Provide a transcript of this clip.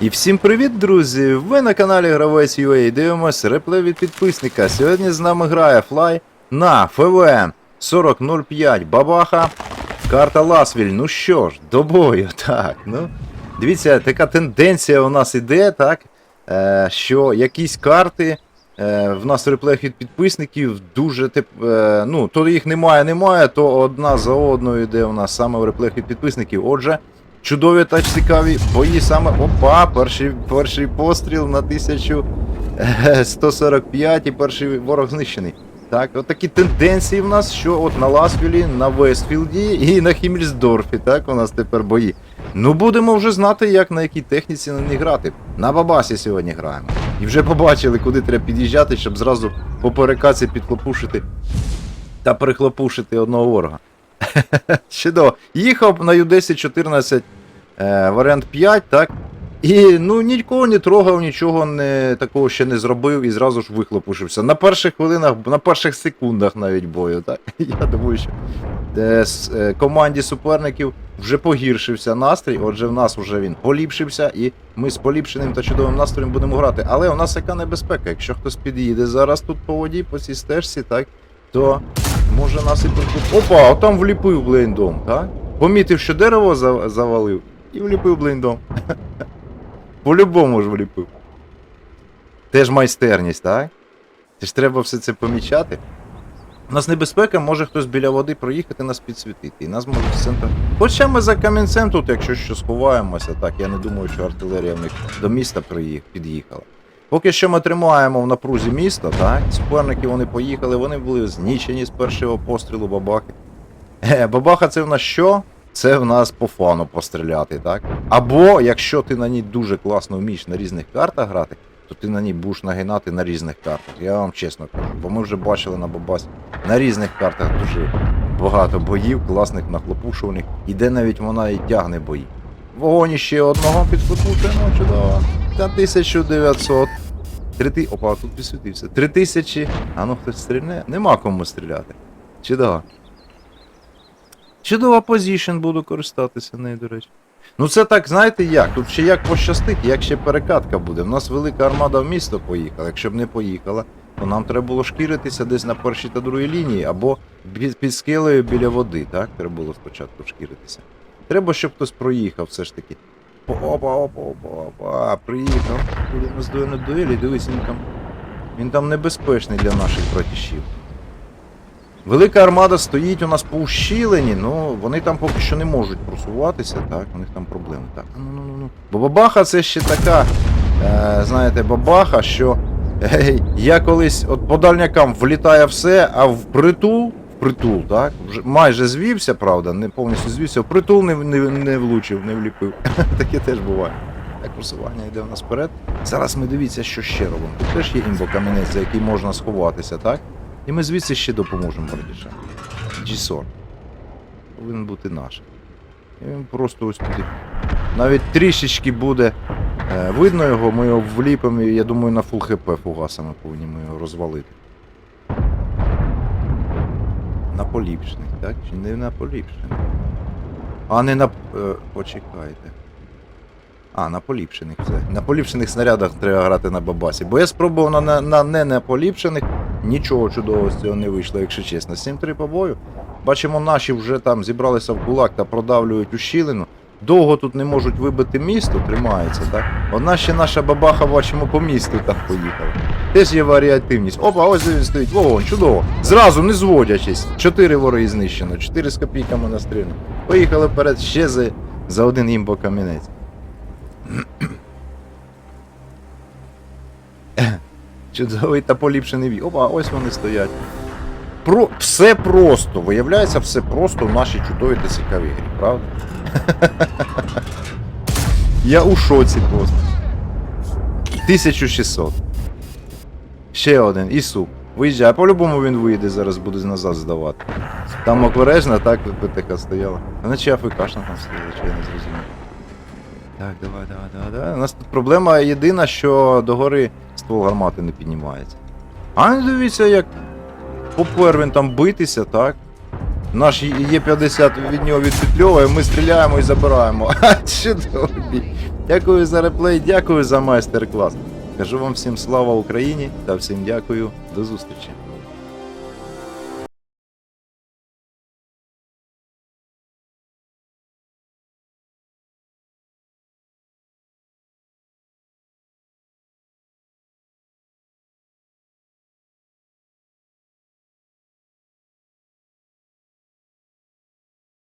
І всім привіт, друзі! Ви на каналі Гравець UA дивимось реплей від підписника. Сьогодні з нами грає Флай на ФВМ 4005 Бабаха. Карта Ласвіль. Ну що ж, до бою, так. ну. Дивіться, така тенденція у нас іде, так? Е, що якісь карти е, в нас в реплеях від підписників дуже тип, е, ну, то їх немає, немає, то одна за одною йде у нас саме в реплеях від підписників. Отже. Чудові та цікаві бої саме. Опа, перший, перший постріл на 1145 і перший ворог знищений. Так, от такі тенденції в нас, що от на Ласвілі, на Вестфілді і на Хіммельсдорфі, так, у нас тепер бої. Ну будемо вже знати, як на якій техніці на них грати. На Бабасі сьогодні граємо. І вже побачили, куди треба під'їжджати, щоб зразу по перекаці підхлопушити та перехлопушити одного ворога. Чудово. Їхав на U1014 е, варіант 5, так? І ну нікого не трогав, нічого не, такого ще не зробив і зразу ж вихлопушився. На перших хвилинах, на перших секундах навіть бою. Так? Я думаю, що е, с- е, команді суперників вже погіршився настрій. Отже, в нас вже він поліпшився, і ми з поліпшеним та чудовим настроєм будемо грати. Але у нас яка небезпека? Якщо хтось під'їде зараз тут по воді, по цій стежці, так, то може нас і підкуп. Опа, а там вліпив блейндом, так? Помітив, що дерево завалив, і вліпив блейндом. По-любому ж вліпив. Теж майстерність, так? Це ж треба все це помічати. У нас небезпека, може хтось біля води проїхати, нас підсвітити. І нас можуть з центру. Хоча ми за камінцем тут, якщо що сховаємося, так, я не думаю, що артилерія в них до міста приїх... під'їхала. Поки що ми тримаємо в напрузі міста, так? Суперники вони поїхали, вони були знищені з першого пострілу бабахи. Е, бабаха це в нас що? Це в нас по фану постріляти, так? Або якщо ти на ній дуже класно вмієш на різних картах грати, то ти на ній будеш нагинати на різних картах. Я вам чесно кажу, бо ми вже бачили на бабасі на різних картах дуже багато боїв, класних нахлопушуваних, і де навіть вона і тягне бої. Вогонь ще одного підхлопушено, чудово. Та 1900. Три ти... Опа, тут підсвітився. Три тисячі. А ну хтось стрільне? Нема кому стріляти. Чудово. Чудова позішн буду користатися нею, до речі. Ну це так, знаєте як? Тут ще як пощастить, як ще перекатка буде. У нас велика армада в місто поїхала. Якщо б не поїхала, то нам треба було шкіритися десь на першій та другій лінії, або під, скелею біля води, так? Треба було спочатку шкіритися. Треба, щоб хтось проїхав все ж таки. Опа, опа, опа, опа, приїхав. Будемо здоєно дуелі, дивись, він там. Він там небезпечний для наших братішів. Велика армада стоїть у нас по ущілені, ну вони там поки що не можуть просуватися, так, у них там проблеми. Так, ну ну ну ну. Бо бабаха це ще така, е, знаєте, бабаха, що е, я колись от по дальнякам влітає все, а в притул, в притул, так, вже майже звівся, правда, не повністю звівся, в притул не, не, не влучив, не вліпив. Таке теж буває. Так, просування йде у нас вперед. Зараз ми дивіться, що ще робимо. Тут теж є імбо камінець, за який можна сховатися, так? І ми звідси ще допоможемо братішам. G-40. Повинен бути наш. І він просто ось туди. Навіть трішечки буде. Е, видно його, ми його вліпимо, я думаю, на фул хп фугасами повинні ми його розвалити. На поліпшених, так? Чи не на поліпшених? А не на. Е, почекайте. А, на поліпшених все. На поліпшених снарядах треба грати на бабасі. Бо я спробував на, на, на не на поліпшених, нічого чудового з цього не вийшло, якщо чесно. 7-3 по бою. Бачимо, наші вже там зібралися в кулак та продавлюють ущілину. Довго тут не можуть вибити місто, тримається, так? Одна ще наша бабаха, бачимо, по місту там поїхала. Теж є варіативність. Опа, ось стоїть. Вогонь, чудово. Зразу не зводячись. Чотири вороги знищено, чотири з копійками настріляно. Поїхали вперед ще за, за один імбо камінець. Чудовий та поліпшений бій. Опа, ось вони стоять. Про... Все просто. Виявляється, все просто в нашій чудовій та цікавій грі, правда? Я у шоці просто. 1600. Ще один. І суп. Виїжджає. По-любому він вийде, зараз буде назад здавати. Там обережна, так ПТК стояла. А наче АФКшна там стояла, чи я не зрозумів. Так, давай, давай, давай, давай. У нас тут проблема єдина, що догори ствол гармати не піднімається. А не дивіться, як попер він там битися, так? Наш Є50 від нього відпетльовує, ми стріляємо і забираємо. А чудовий. Дякую за реплей, дякую за майстер-клас. Кажу вам всім слава Україні та всім дякую. До зустрічі.